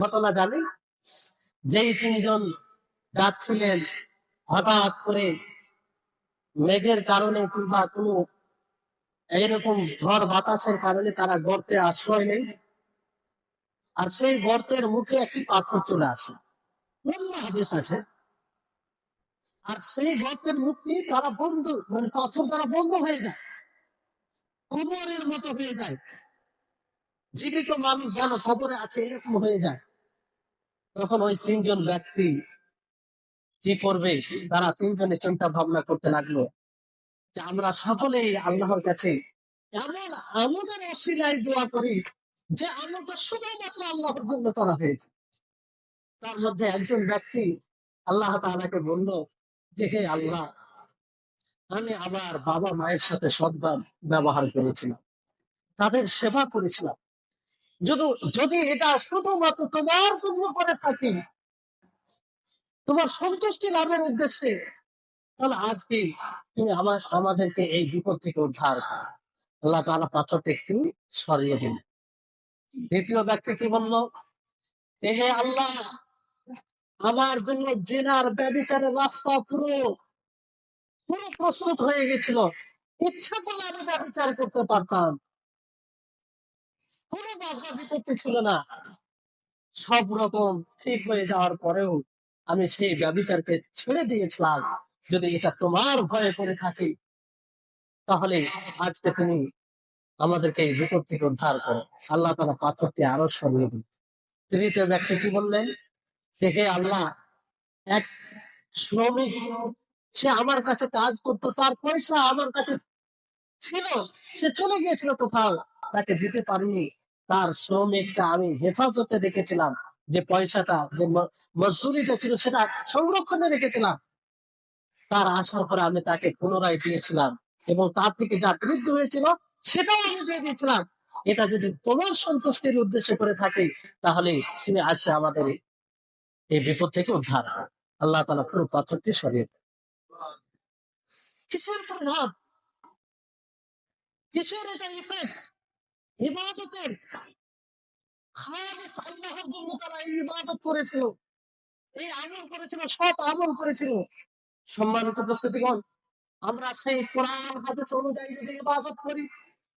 ঘটনা জানি। যেই তিনজন যাচ্ছিলেন, হঠাৎ করে মেঘের কারণে কিংবা কোনো এইরকম ঝড় বাতাসের কারণে তারা গর্তে আশ্রয় নেই আর সেই গর্তের মুখে একটি পাথর চলে আসে। হাদিস আছে। আর সেই গর্তের মুখটি তারা বন্ধ মানে পাথর দ্বারা বন্ধ হয়ে যায়। কবরের মতো হয়ে যায়। জীবিত মানুষ যেন কবরে আছে, এরকম হয়ে যায়। তখন ওই তিনজন ব্যক্তি কি করবে? তারা তিনজনে চিন্তা ভাবনা করতে লাগল যে আমরা সকলেই আল্লাহর কাছে এমন আমাদের অশিলায় দোয়া করি যে আমলটা শুধুমাত্র আল্লাহর জন্য করা হয়েছে। তার মধ্যে একজন ব্যক্তি আল্লাহ তাআলাকে বলল যে, হে আল্লাহ, আমি আমার বাবা মায়ের সাথে সদ্ভাব ব্যবহার করেছিলাম। তাদের সেবা করেছিলাম। যদি যদি এটা শুধুমাত্র তোমার জন্য করে থাকি, তোমার সন্তুষ্টি লাভের উদ্দেশ্যে, তাহলে আজকে তুমি আমার, আমাদেরকে এই বিপদ থেকে উদ্ধার করো। আল্লাহ তাআলা পাথরটা একটু সরিয়ে দিন। দ্বিতীয় ব্যক্তি কি বলল? হে আল্লাহ, আমার জন্য জেনার ব্যবচারের রাস্তা পুরো পুরো প্রস্তুত হয়ে গেছিল। ইচ্ছা করলে আমি ব্যবচার করতে পারতাম। কোনো বাধা বিপত্তি ছিল না। সব রকম ঠিক হয়ে যাওয়ার পরেও আমি সেই ব্যবচারকে ছেড়ে দিয়েছিলাম। যদি এটা তোমার ভয়ে করে থাকি, তাহলে আজকে তুমি আমাদেরকে এই বিপদ থেকে উদ্ধার করো। আল্লাহ তারা পাথরটি আরও সরিয়ে দিন। তৃতীয় ব্যক্তি কি বললেন? যে হে আল্লাহ, এক শ্রমিক, সে আমার কাছে কাজ করতো, তার পয়সা আমার কাছে ছিল, সে চলে গিয়েছিল কোথাও। তাকে দিতে পারিনি। তার শ্রমিকটা আমি হেফাজতে রেখেছিলাম যে পয়সাটা, যে মজদুরিটা ছিল সেটা সংরক্ষণে রেখেছিলাম। তার আসার পরে আমি তাকে পুনরায় দিয়েছিলাম এবং তার থেকে যা বৃদ্ধি হয়েছিল সেটাও আমি দিয়ে দিয়েছিলাম। এটা যদি তোমার সন্তুষ্টির উদ্দেশ্যে করে থাকি, তাহলে তুমি আজকে আমাদের এই- বিপদ থেকে উদ্ধার। আল্লাহ তালা পুরো পাথরটি সরিয়ে দেন। কিসের প্রভাব? কিসের এটা ইফেক্ট ইবাদতের করেছিল। এই করেছিল করেছিল। সম্মানিত উপস্থিতিগণ আমরা সেই কোরআন হাদিস অনুযায়ী যদি ইবাদত করি